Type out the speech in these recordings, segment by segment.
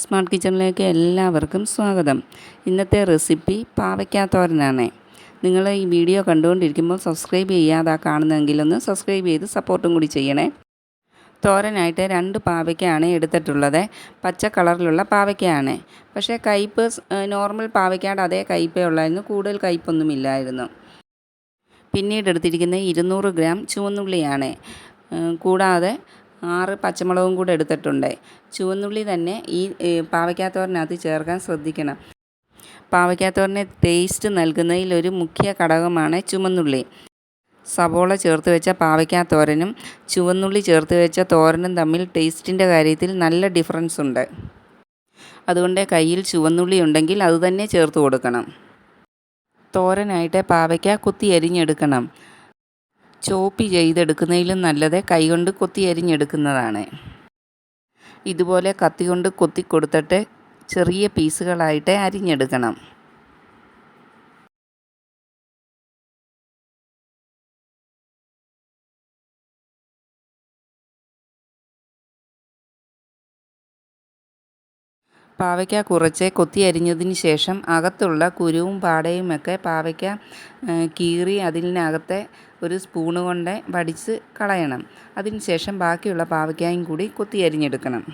Smart കിച്ചണിലേക്ക് എല്ലാവർക്കും സ്വാഗതം. ഇന്നത്തെ റെസിപ്പി പാവയ്ക്കാത്തോരനാണ് നിങ്ങൾ ഈ വീഡിയോ കണ്ടുകൊണ്ടിരിക്കുമ്പോൾ സബ്സ്ക്രൈബ് ചെയ്യാതെ കാണുന്നതെങ്കിലൊന്ന് സബ്സ്ക്രൈബ് ചെയ്ത് സപ്പോർട്ടും കൂടി ചെയ്യണേ. തോരനായിട്ട് രണ്ട് പാവയ്ക്കാണ് എടുത്തിട്ടുള്ളത്. പച്ച കളറിലുള്ള പാവയ്ക്കയാണ് പക്ഷേ കയ്പ് നോർമൽ പാവയ്ക്കാട് അതേ കയ്പേ ഉള്ളായിരുന്നു. കൂടുതൽ കയ്പൊന്നുമില്ലായിരുന്നു പിന്നീട് എടുത്തിരിക്കുന്നത് ഇരുന്നൂറ് ഗ്രാം ചുവന്നുള്ളിയാണ്. കൂടാതെ ആറ് പച്ചമുളകും കൂടെ എടുത്തിട്ടുണ്ട്. ചുവന്നുള്ളി തന്നെ ഈ പാവയ്ക്കാത്തോരനകത്ത് ചേർക്കാൻ ശ്രദ്ധിക്കണം. പാവയ്ക്കാത്തോരനെ ടേസ്റ്റ് നൽകുന്നതിൽ ഒരു മുഖ്യ ഘടകമാണ് ചുവന്നുള്ളി സവോള ചേർത്ത് വെച്ച പാവയ്ക്കാത്തോരനും ചുവന്നുള്ളി ചേർത്ത് വെച്ച തോരനും തമ്മിൽ ടേസ്റ്റിന്റെ കാര്യത്തിൽ നല്ല ഡിഫറൻസ് ഉണ്ട്. അതുകൊണ്ട് കയ്യിൽ ചുവന്നുള്ളി ഉണ്ടെങ്കിൽ അതുതന്നെ ചേർത്ത് കൊടുക്കണം. തോരനായിട്ട് പാവയ്ക്ക കുത്തി അരിഞ്ഞെടുക്കണം. ചോപ്പി ചെയ്തെടുക്കുന്നതിലും നല്ലത് കൈകൊണ്ട് കൊത്തി അരിഞ്ഞെടുക്കുന്നതാണ്. ഇതുപോലെ കത്തി കൊണ്ട് കൊത്തി കൊടുത്തിട്ട് ചെറിയ പീസുകളായിട്ട് അരിഞ്ഞെടുക്കണം. പാവയ്ക്ക കുറച്ച് കൊത്തി അരിഞ്ഞതിന് ശേഷം അകത്തുള്ള കുരുവും പാടയുമൊക്കെ പാവയ്ക്ക കീറി അതിനകത്തെ ഒരു സ്പൂണ് കൊണ്ട് വടിച്ച് കളയണം. അതിന് ശേഷം ബാക്കിയുള്ള പാവയ്ക്കായും കൂടി കൊത്തി അരിഞ്ഞെടുക്കണം.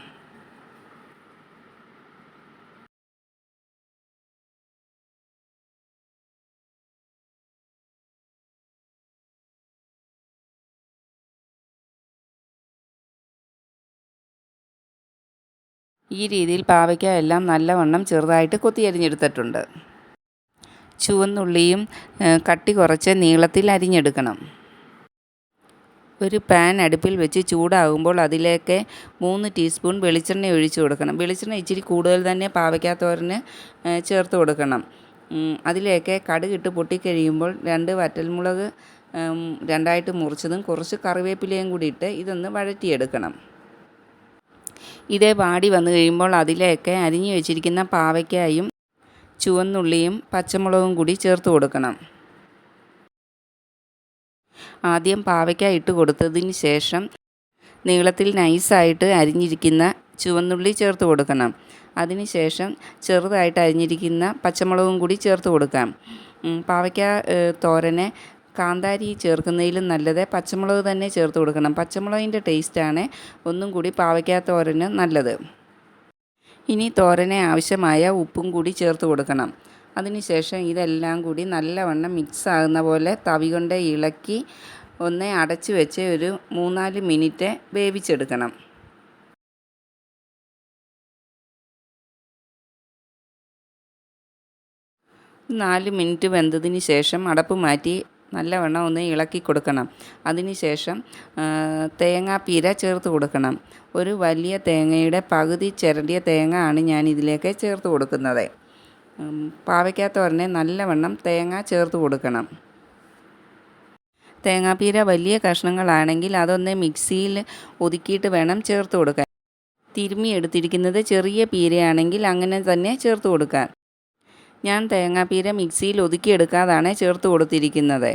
ഈ രീതിയിൽ പാവയ്ക്ക എല്ലാം നല്ലവണ്ണം ചെറുതായിട്ട് കൊത്തി അരിഞ്ഞെടുത്തിട്ടുണ്ട്. ചുവന്നുള്ളിയും കട്ടി കുറച്ച് നീളത്തിൽ അരിഞ്ഞെടുക്കണം. ഒരു പാൻ അടുപ്പിൽ വെച്ച് ചൂടാകുമ്പോൾ അതിലേക്ക് മൂന്ന് ടീസ്പൂൺ വെളിച്ചെണ്ണ ഒഴിച്ച് കൊടുക്കണം. വെളിച്ചെണ്ണ ഇച്ചിരി കൂടുതൽ തന്നെ പാവയ്ക്കാത്തോരന് ചേർത്ത് കൊടുക്കണം. അതിലേക്ക് കടുകിട്ട് പൊട്ടിക്കഴിയുമ്പോൾ രണ്ട് വറ്റൽമുളക് രണ്ടായിട്ട് മുറിച്ചതും കുറച്ച് കറിവേപ്പിലയും കൂടി ഇട്ട് ഇതൊന്ന് വഴറ്റിയെടുക്കണം. ഇതേ വാടി വന്നു കഴിയുമ്പോൾ അതിലേക്ക് അരിഞ്ഞു വെച്ചിരിക്കുന്ന പാവയ്ക്കായും ചുവന്നുള്ളിയും പച്ചമുളകും കൂടി ചേർത്ത് കൊടുക്കണം. ആദ്യം പാവയ്ക്ക ഇട്ട് കൊടുത്തതിന് ശേഷം നീളത്തിൽ നൈസായിട്ട് അരിഞ്ഞിരിക്കുന്ന ചുവന്നുള്ളി ചേർത്ത് കൊടുക്കണം. അതിനുശേഷം ചെറുതായിട്ട് അരിഞ്ഞിരിക്കുന്ന പച്ചമുളകും കൂടി ചേർത്ത് കൊടുക്കാം. പാവയ്ക്ക തോരനെ കാന്താരി ചേർക്കുന്നതിലും നല്ലത് പച്ചമുളക് തന്നെ ചേർത്ത് കൊടുക്കണം. പച്ചമുളകിന്റെ ടേസ്റ്റാണ് ഒന്നും കൂടി പാവയ്ക്കാത്തോരന് നല്ലത്. ഇനി തോരനെ ആവശ്യമായ ഉപ്പും കൂടി ചേർത്ത് കൊടുക്കണം. അതിനുശേഷം ഇതെല്ലാം കൂടി നല്ലവണ്ണം മിക്സ് ആകുന്ന പോലെ തവി കൊണ്ട് ഇളക്കി ഒന്ന് അടച്ചു വെച്ച് ഒരു മൂന്നാൽ മിനിറ്റ് വേവിച്ചെടുക്കണം. നാല് മിനിറ്റ് വെന്തതിന് ശേഷം അടപ്പ് മാറ്റി നല്ലവണ്ണം ഒന്ന് ഇളക്കി കൊടുക്കണം. അതിനുശേഷം തേങ്ങാപ്പീര ചേർത്ത് കൊടുക്കണം. ഒരു വലിയ തേങ്ങയുടെ പകുതി ചിരണ്ടിയ തേങ്ങ ആണ് ഞാൻ ഇതിലേക്ക് ചേർത്ത് കൊടുക്കുന്നത്. പാവയ്ക്കാത്തോരനെ നല്ലവണ്ണം തേങ്ങ ചേർത്ത് കൊടുക്കണം. തേങ്ങാപ്പീര വലിയ കഷ്ണങ്ങളാണെങ്കിൽ അതൊന്ന് മിക്സിയിൽ ഒതുക്കിയിട്ട് വേണം ചേർത്ത് കൊടുക്കാൻ. തിരുമ്മി എടുത്തിരിക്കുന്നത് ചെറിയ പീരയാണെങ്കിൽ അങ്ങനെ തന്നെ ചേർത്ത് കൊടുക്കാൻ. ഞാൻ തേങ്ങാപ്പീര മിക്സിയിൽ ഒതുക്കിയെടുക്കാതാണ് ചേർത്ത് കൊടുത്തിരിക്കുന്നത്.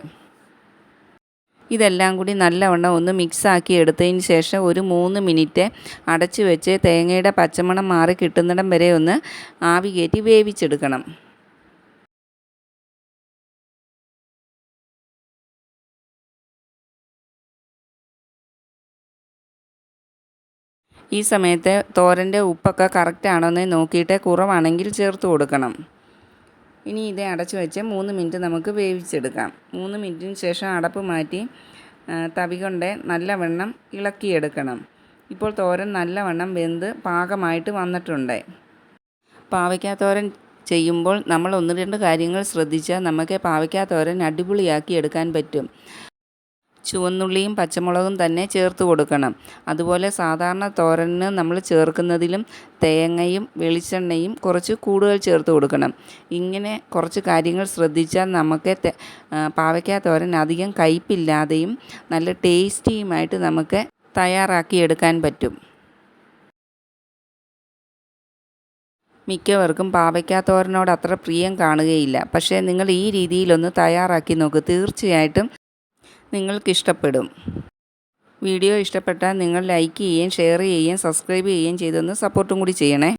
ഇതെല്ലാം കൂടി നല്ലവണ്ണം ഒന്ന് മിക്സാക്കി എടുത്തതിന് ശേഷം ഒരു മൂന്ന് മിനിറ്റ് അടച്ചു വെച്ച് തേങ്ങയുടെ പച്ചമണം മാറി കിട്ടുന്നിടം വരെ ഒന്ന് ആവി കയറ്റി വേവിച്ചെടുക്കണം. ഈ സമയത്ത് തോരന്റെ ഉപ്പൊക്കെ കറക്റ്റ് ആണോ എന്ന് നോക്കിയിട്ട് കുറവാണെങ്കിൽ ചേർത്ത് കൊടുക്കണം. ഇനി ഇത് അടച്ചു വെച്ച് മൂന്ന് മിനിറ്റ് നമുക്ക് വേവിച്ചെടുക്കാം. മൂന്ന് മിനിറ്റിന് ശേഷം അടപ്പ് മാറ്റി തവി കൊണ്ട് നല്ലവണ്ണം ഇളക്കിയെടുക്കണം. ഇപ്പോൾ തോരൻ നല്ലവണ്ണം വെന്ത് പാകമായിട്ട് വന്നിട്ടുണ്ട്. പാവയ്ക്കാത്തോരൻ ചെയ്യുമ്പോൾ നമ്മൾ ഒന്ന് രണ്ട് കാര്യങ്ങൾ ശ്രദ്ധിച്ചാൽ നമുക്ക് പാവയ്ക്കാത്തോരൻ അടിപൊളിയാക്കി എടുക്കാൻ പറ്റും. ചുവന്നുള്ളിയും പച്ചമുളകും തന്നെ ചേർത്ത് കൊടുക്കണം. അതുപോലെ സാധാരണ തോരന് നമ്മൾ ചേർക്കുന്നതിലും തേങ്ങയും വെളിച്ചെണ്ണയും കുറച്ച് കൂടുതൽ ചേർത്ത് കൊടുക്കണം. ഇങ്ങനെ കുറച്ച് കാര്യങ്ങൾ ശ്രദ്ധിച്ചാൽ നമുക്ക് പാവയ്ക്ക തോരൻ അധികം കയ്പില്ലാതെയും നല്ല ടേസ്റ്റിയുമായിട്ട് നമുക്ക് തയ്യാറാക്കിയെടുക്കാൻ പറ്റും. മിക്കവർക്കും പാവയ്ക്കാത്തോരനോട് അത്ര പ്രിയം കാണുകയില്ല. പക്ഷേ നിങ്ങൾ ഈ രീതിയിലൊന്ന് തയ്യാറാക്കി നോക്ക്. തീർച്ചയായിട്ടും നിങ്ങൾക്കിഷ്ടപ്പെടും. വീഡിയോ ഇഷ്ടപ്പെട്ടാൽ നിങ്ങൾ ലൈക്ക് ചെയ്യുകയും ഷെയർ ചെയ്യുകയും സബ്സ്ക്രൈബ് ചെയ്യുകയും ചെയ്തൊന്ന് സപ്പോർട്ടും കൂടി ചെയ്യണേ.